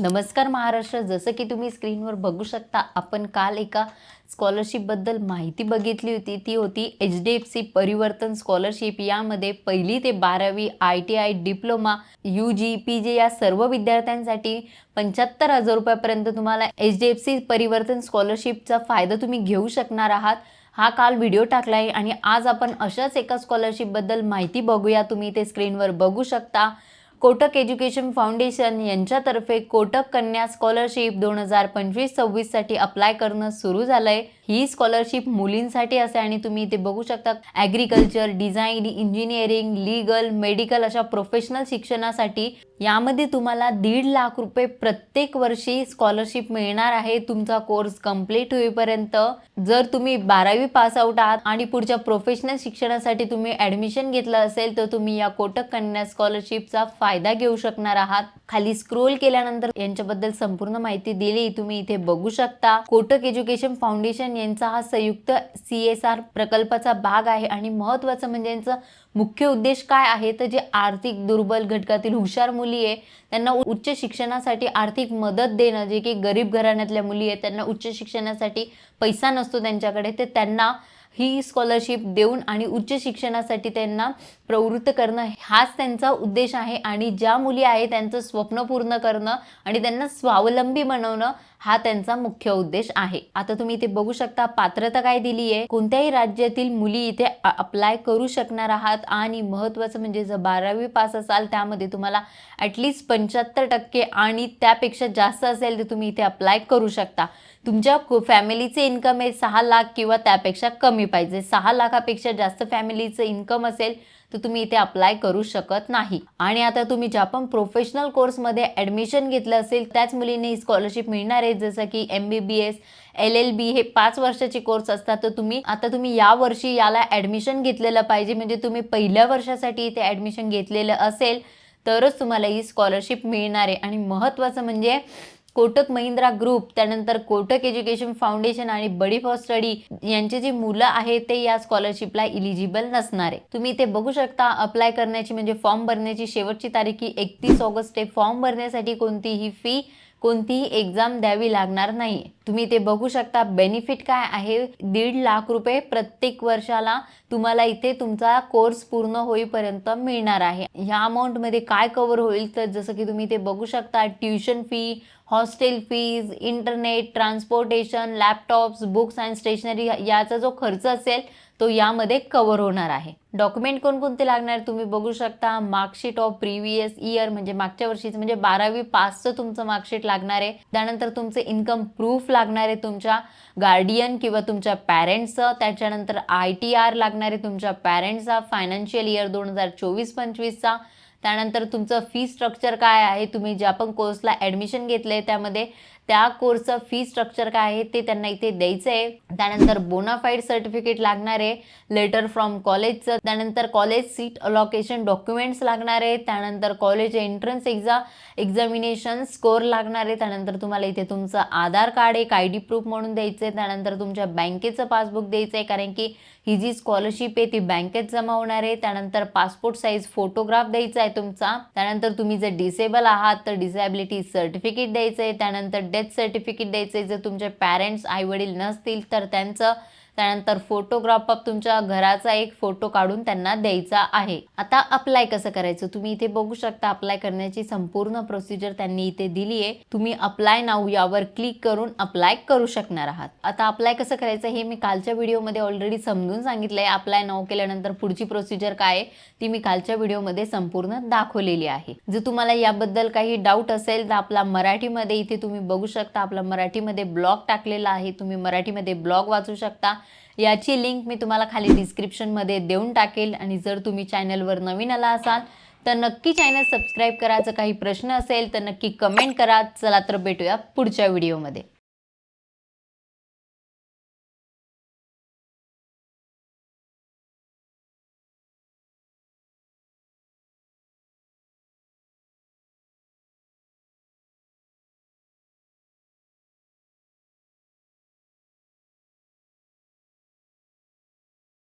नमस्कार महाराष्ट्र. जसं की तुम्ही स्क्रीनवर बघू शकता आपण काल एका स्कॉलरशिपबद्दल माहिती बघितली होती. ती होती H D F C Parivartan scholarship यामध्ये पहिली ते बारावी I T I diploma U G P G या सर्व विद्यार्थ्यांसाठी पंच्याहत्तर हजार रुपयापर्यंत तुम्हाला एच डी एफ सी परिवर्तन स्कॉलरशिपचा फायदा तुम्ही घेऊ शकणार आहात. हा काल व्हिडिओ टाकला आहे आणि आज आपण अशाच एका स्कॉलरशिपबद्दल माहिती बघूया. तुम्ही ते स्क्रीनवर बघू शकता. कोटक एज्युकेशन फाउंडेशन यांच्यातर्फे कोटक कन्या स्कॉलरशिप दोन हजार पंचवीस सव्वीससाठी अप्लाय करणं सुरू झालं आहे ही स्कॉलरशिप मुलींसाठी असे आणि तुम्ही इथे बघू शकता agriculture design engineering legal medical अशा प्रोफेशनल शिक्षणासाठी यामध्ये तुम्हाला दीड लाख रुपये प्रत्येक वर्षी स्कॉलरशिप मिळणार आहे. तुमचा कोर्स कंप्लीट होईपर्यंत जर तुम्ही बारावी पास आउट आहात आणि पुढच्या प्रोफेशनल शिक्षणासाठी तुम्ही ॲडमिशन घेतलं असेल तर तुम्ही या कोटक कन्या स्कॉलरशिपचा फायदा घेऊ शकणार आहात? खाली स्क्रोल केल्यानंतर यांच्याबद्दल संपूर्ण माहिती दिली. तुम्ही इथे बघू शकता. कोटक एज्युकेशन फाउंडेशन यांचा हा संयुक्त सी एस आर प्रकल्पाचा भाग आहे आणि महत्त्वाचं म्हणजे यांचं मुख्य उद्देश काय आहे? तर जे आर्थिक दुर्बल घटकातील हुशार मुली आहे त्यांना उच्च शिक्षणासाठी आर्थिक मदत देणं जे की गरीब घराण्यातल्या मुली आहेत त्यांना उच्च शिक्षणासाठी पैसा नसतो त्यांच्याकडे ते त्यांना ही स्कॉलरशिप देऊन आणि उच्च शिक्षणासाठी त्यांना प्रवृत्त करणं हाच त्यांचा उद्देश आहे. आणि ज्या मुली आहे त्यांचं स्वप्न पूर्ण करणं आणि त्यांना स्वावलंबी बनवणं हा त्यांचा मुख्य उद्देश आहे. आता तुम्ही इथे बघू शकता पात्रता काय दिली आहे? कोणत्याही राज्यातील मुली इथे अप्लाय करू शकणार आहात आणि महत्वाचं म्हणजे जर बारावी पास असाल त्यामध्ये तुम्हाला ॲटलिस्ट पंच्याहत्तर टक्के आणि त्यापेक्षा जास्त असेल तर तुम्ही इथे अप्लाय करू शकता. तुमच्या फॅमिलीचे इन्कम आहे सहा लाख किंवा त्यापेक्षा कमी पाहिजे. सहा लाखापेक्षा जास्त फॅमिलीचं इन्कम असेल तर तुम्ही इथे अप्लाय करू शकत नाही. आणि आता तुम्ही ज्या पण प्रोफेशनल कोर्समध्ये ॲडमिशन घेतलं असेल त्याच मुलींनी स्कॉलरशिप मिळणार आहे. जसं की M B B S L L B हे पाच वर्षाचे कोर्स असतात. तर तुम्ही आता तुम्ही या वर्षी याला ॲडमिशन घेतलेलं पाहिजे. म्हणजे तुम्ही पहिल्या वर्षासाठी इथे ॲडमिशन घेतलेलं असेल तरच तुम्हाला ही स्कॉलरशिप मिळणार आहे. आणि महत्त्वाचं म्हणजे कोटक महिंद्रा ग्रुप त्यानंतर कोटक एज्युकेशन फाउंडेशन आणि बडी फॉर स्टडी यांचे जे मुलं आहेत ते या स्कॉलरशिपला इलिजिबल नसणार आहे. तुम्ही ते बघू शकता अप्लाय करण्याची म्हणजे फॉर्म भरण्याची शेवटची तारीख ही एकतीस ऑगस्ट आहे. फॉर्म भरण्यासाठी कोणतीही फी कोणतीही एक्झाम द्यावी लागणार नाही तुम्ही ते बघू शकता. बेनिफिट काय आहे? दीड लाख रुपये प्रत्येक वर्षाला तुम्हाला इथे तुमचा कोर्स पूर्ण होईपर्यंत मिळणार आहे. ह्या अमाऊंटमध्ये काय कवर होईल? तर जसं की तुम्ही ते बघू शकता. Tuition fee hostel fees internet transportation laptops books and stationery याचा जो खर्च असेल तो यामध्ये कवर होणार आहे. डॉक्युमेंट कोणकोणते लागणार तुम्ही बघू शकता. मार्कशीट ऑफ प्रिव्हियस इयर म्हणजे मागच्या वर्षीचं म्हणजे बारावी पासचं तुमचं मार्कशीट लागणार आहे. त्यानंतर तुमचं इन्कम प्रूफ लागणार आहे तुमच्या गार्डियन किंवा तुमच्या पॅरेंट्सचं त्याच्यानंतर आय टी आर लागणार आहे तुमच्या पॅरेंट्सचा फायनान्शियल इयर दोन हजार चोवीस पंचवीसचा. त्यानंतर तुमचं फी स्ट्रक्चर काय आहे? तुम्ही ज्या पण कोर्सला ॲडमिशन घेतलं आहे त्यामध्ये त्या कोर्सचं फी स्ट्रक्चर काय आहे ते त्यांना इथे द्यायचं आहे. त्यानंतर बोनाफाईड सर्टिफिकेट लागणार आहे. लेटर फ्रॉम कॉलेजचं त्यानंतर कॉलेज सीट अलॉकेशन डॉक्युमेंट्स लागणार आहे. त्यानंतर college entrance exam examination score लागणार आहे. त्यानंतर तुम्हाला इथे तुमचं आधार कार्ड एक आय डी प्रूफ म्हणून द्यायचं आहे. त्यानंतर तुमच्या बँकेचं पासबुक द्यायचं आहे. कारण की ही जी स्कॉलरशिप आहे ती बँकेत जमा होणार आहे. त्यानंतर पासपोर्ट साईज फोटोग्राफ द्यायचा आहे तुमचा. त्यानंतर तुम्ही जर डिसेबल आहात तर डिसेबिलिटी सर्टिफिकेट द्यायचं आहे. त्यानंतर डेथ सर्टिफिकेट द्यायचं आहे जर तुमचे पॅरेंट्स आईवडील नसतील तर त्यांचं त्यानंतर फोटोग्राफ ऑफ तुमच्या घराचा एक फोटो काढून त्यांना द्यायचा आहे. आता अप्लाय कसं करायचं? तुम्ही इथे बघू शकता अप्लाय करण्याची संपूर्ण प्रोसिजर त्यांनी इथे दिली आहे तुम्ही अप्लाय नाऊ यावर क्लिक करून अप्लाय करू शकणार आहात. आता अप्लाय कसं करायचं हे मी कालच्या व्हिडिओमध्ये ऑलरेडी समजून सांगितलं आहे अप्लाय नाऊ केल्यानंतर पुढची प्रोसिजर काय आहे ती मी कालच्या व्हिडिओमध्ये संपूर्ण दाखवलेली आहे. जर तुम्हाला याबद्दल काही डाऊट असेल तर आपला मराठीमध्ये इथे तुम्ही बघू शकता. आपला मराठीमध्ये ब्लॉग टाकलेला आहे. तुम्ही मराठीमध्ये ब्लॉग वाचू शकता. याची लिंक मी तुम्हाला खाली डिस्क्रिप्शनमध्ये देऊन टाकेल. आणि जर तुम्ही चॅनलवर नवीन आला असाल तर नक्की चॅनल सबस्क्राईब करायचं काही प्रश्न असेल तर नक्की कमेंट करा. चला तर भेटूया पुढच्या व्हिडिओमध्ये